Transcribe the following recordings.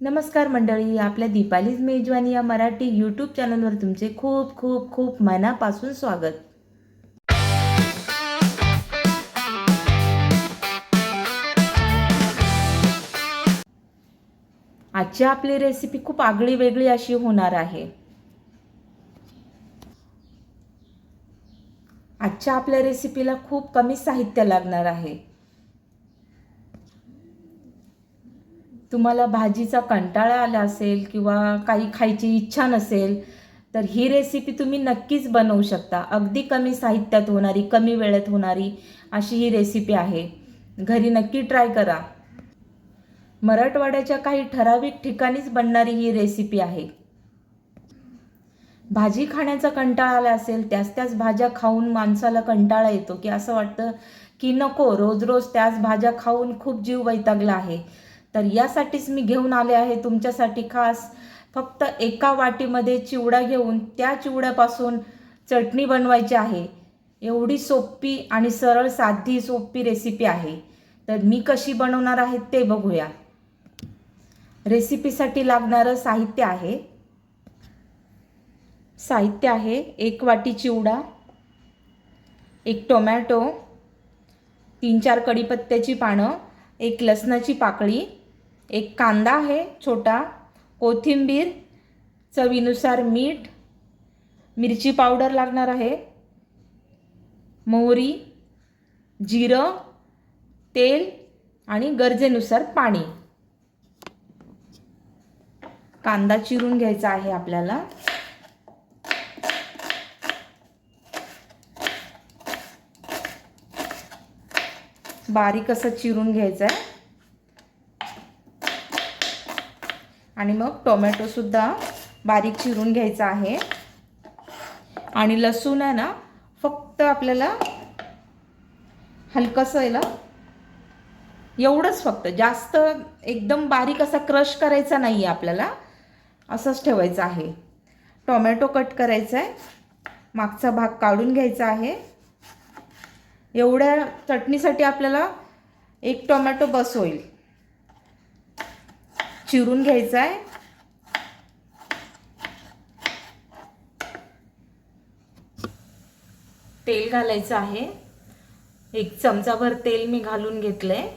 नमस्कार मंडळी आपल्या दीपालीज मेजवानी या मराठी यूट्यूब चॅनलवर तुमचे खूप खूप खूप मनापासून स्वागत. आजची आपली रेसिपी खूप आगळी वेगळी अशी होणार आहे. आजच्या आपल्या रेसिपीला खूप कमी साहित्य लागणार आहे. तुम्हाला भाजीचा कंटाळा आला असेल किंवा काही खायची इच्छा नसेल तर ही रेसिपी तुम्ही नक्कीच बनवू शकता. अगदी कमी साहित्यात होणारी कमी वेळेत होणारी अशी ही रेसिपी आहे. घरी नक्की ट्राय करा. मराठवाड्याच्या काही ठराविक ठिकाणीच बनणारी ही रेसिपी आहे. भाजी खाण्याचा कंटाळा आला असेल त्याच त्याच भाज्या खाऊन माणसाला कंटाळा येतो की असं वाटतं की नको रोज रोज त्याच भाज्या खाऊन खूप जीव वैतागला आहे. तर यासाठीच मी घेऊन आले आहे तुमच्यासाठी खास. फक्त एका वाटीमध्ये चिवडा घेऊन त्या चिवड्यापासून चटणी बनवायची आहे. एवढी सोपी आणि सरळ साधी सोपी रेसिपी आहे. तर मी कशी बनवणार आहे ते बघूया. रेसिपीसाठी लागणारं साहित्य आहे. साहित्य आहे एक वाटी चिवडा एक टोमॅटो तीन चार कढीपत्त्याची पानं एक लसणाची पाकळी एक कांदा आहे छोटा कोथिंबीर चवीनुसार मीठ मिरची पावडर लागणार आहे मोहरी जिरं तेल आणि गरजेनुसार पाणी. कांदा चिरून घ्यायचा आहे आपल्याला. बारीक असं चिरून घ्यायचं आहे आणि मग टोमॅटोसुद्धा बारीक चिरून घ्यायचा आहे. आणि लसूण आहे ना फक्त आपल्याला हलकंसं याला एवढंच फक्त. जास्त एकदम बारीक असा क्रश करायचा नाही आहे आपल्याला. असंच ठेवायचं आहे. टोमॅटो कट करायचा आहे मागचा भाग काढून घ्यायचा आहे. एवढ्या चटणीसाठी आपल्याला एक टोमॅटो बस होईल. चिरून घ्यायचा आहे तेल घालायचं आहे. एक चमचाभर तेल मी घालून घेतलंय.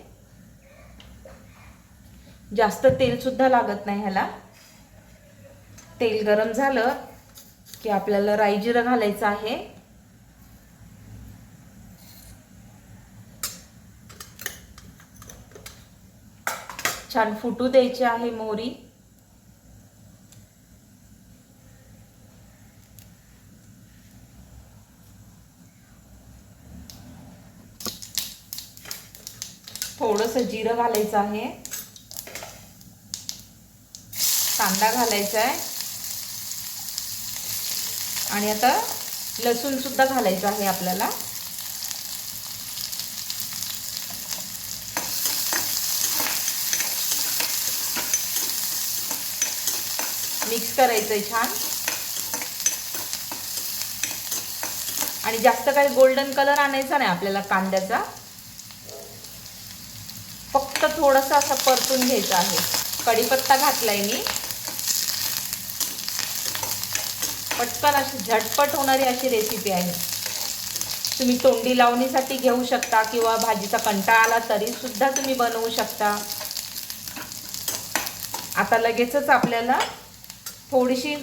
जास्त तेल सुद्धा लागत नाही ह्याला. तेल गरम झालं की आपल्याला राई जिरं घालायचं आहे. छान फुटू द्यायची आहे मोहरी. थोडस जिरं घालायचं आहे. कांदा घालायचा आहे. आणि आता लसूण सुद्धा घालायचं आहे आपल्याला. मिक्स करायचं आहे छान. आणि जास्त काही गोल्डन कलर आणायचा नाही आपल्याला कांद्याचा. फक्त थोडंसं असं परतून घ्यायचं आहे. कढीपत्ता घातलाय मी. पटकन अशी झटपट होणारी अशी रेसिपी आहे. तुम्ही तोंडी लावणीसाठी घेऊ शकता किंवा भाजीचा कंटाळा आला तरी सुद्धा तुम्ही बनवू शकता. आता लगेचच आपल्याला थोडीशी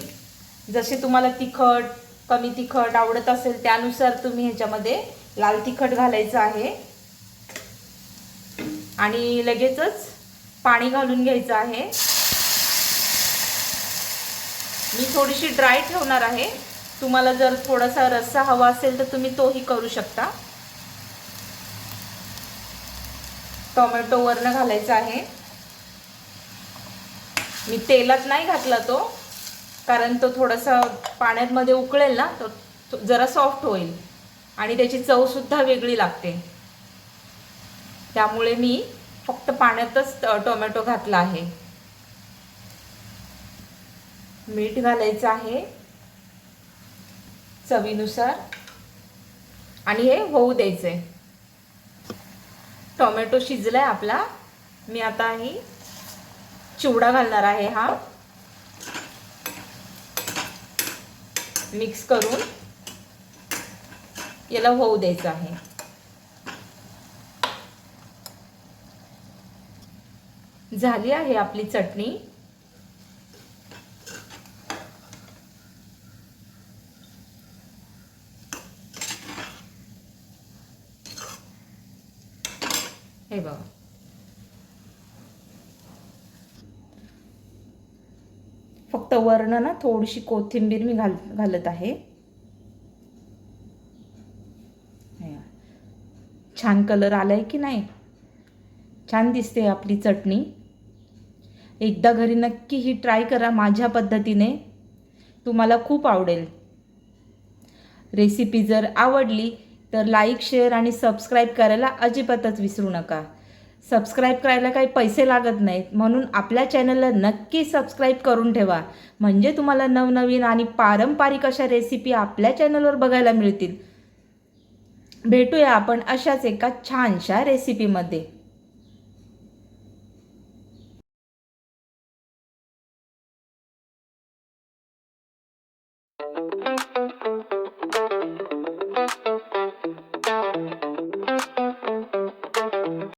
जशी तुम्हाला तिखट कमी तिखट आवडत असेल त्यानुसार तुम्ही ह्याच्यामध्ये लाल तिखट घालायचं आहे. आणि लगेचच पाणी घालून घ्यायचं आहे. मी थोडीशी ड्राय ठेवणार आहे. तुम्हाला जर थोडासा रस्सा हवा असेल तर तुम्ही तोही करू शकता. टोमॅटो वरनं घालायचा आहे. मी तेलात नाही घातला तो. कारण तो थोडासा पाण्यामध्ये उकळेल ना तो जरा सॉफ्ट होईल. आणि त्याची चवसुद्धा वेगळी लागते. त्यामुळे मी फक्त पाण्यातच टोमॅटो घातला आहे. मीठ घालायचं आहे. चवीनुसार. आणि हे होऊ द्यायचंय. टोमॅटो शिजलाय आपला. मी आता ही चिवडा घालणार आहे हा. मिक्स करून याला होऊ द्यायचं आहे. झाली आहे आपली चटणी. हे बघा. फक्त ना थोडीशी कोथिंबीर मी घाल घालत आहे. छान कलर आलाय की नाही? छान दिसते आपली चटणी. एकदा घरी नक्की ही ट्राय करा माझ्या पद्धतीने. तुम्हाला खूप आवडेल. रेसिपी जर आवडली तर लाईक शेअर आणि सबस्क्राईब करायला अजिबातच विसरू नका. सबस्क्राईब करायला काही पैसे लागत नाहीत. म्हणून आपल्या चॅनलला नक्की सबस्क्राईब करून ठेवा. म्हणजे तुम्हाला नवनवीन आणि पारंपरिक अशा रेसिपी आपल्या चॅनलवर बघायला मिळतील. भेटूया आपण अशाच एका छानशा रेसिपीमध्ये